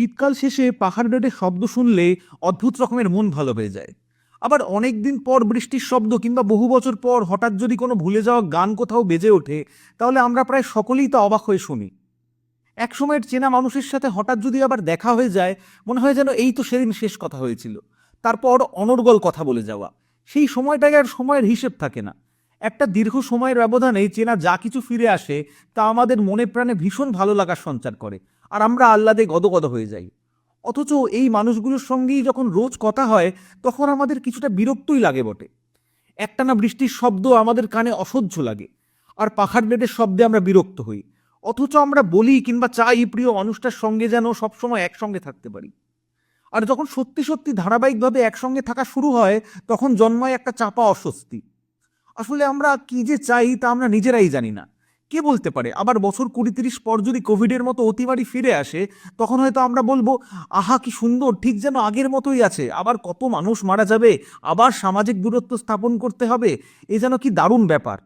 শীতকাল শেষে পাহাড় রোডে শব্দ শুনলে অদ্ভুত রকমের মন ভালো হয়ে যায়। আবার অনেক দিন পর বৃষ্টির শব্দ কিংবা বহু বছর পর হঠাৎ যদি কোনো ভুলে যাওয়া গান কোথাও বেজে ওঠে, তাহলে আমরা প্রায় সকলেই তা অবাক হয়ে শুনি। এক সময়ের চেনা মানুষের সাথে হঠাৎ যদি আবার দেখা হয়ে যায়, মনে হয় যেন এই তো সেদিন শেষ কথা হয়েছিল। তারপর অনর্গল কথা বলে যাওয়া। সেই সময়টাকে আর সময়ের হিসেব থাকে না। একটা দীর্ঘ সময়ের ব্যবধানে চেনা যা কিছু ফিরে আসে, তা আমাদের মনে প্রাণে ভীষণ ভালো লাগার সঞ্চার করে। আর আমরা আহ্লাদে গদগদ হয়ে যাই। অথচ এই মানুষগুলোর সঙ্গেই যখন রোজ কথা হয়, তখন আমাদের কিছুটা বিরক্তই লাগে বটে। একটানা বৃষ্টির শব্দ আমাদের কানে অসহ্য লাগে, আর পাখার ব্লেডের শব্দে আমরা বিরক্ত হই। অথচ আমরা বলি কিংবা চাই প্রিয় মানুষটার সঙ্গে যেন সবসময় একসঙ্গে থাকতে পারি। আর যখন সত্যি সত্যি ধারাবাহিকভাবে একসঙ্গে থাকা শুরু হয়, তখন জন্মায় একটা চাপা অস্বস্তি। আসলে আমরা কি যে চাই তা আমরা নিজেরাই জানি না। কে বলতে পারে? আবার বছর কুড়ি তিরিশ পর যদি কোভিডের মতো অতিমারি ফিরে আসে, তখন হয়তো আমরা বলব, আহা, কি সুন্দর, ঠিক যেন আগের মতোই আছে। আবার কত মানুষ মারা যাবে, আবার সামাজিক দূরত্ব স্থাপন করতে হবে। এ যেন কি দারুণ ব্যাপার।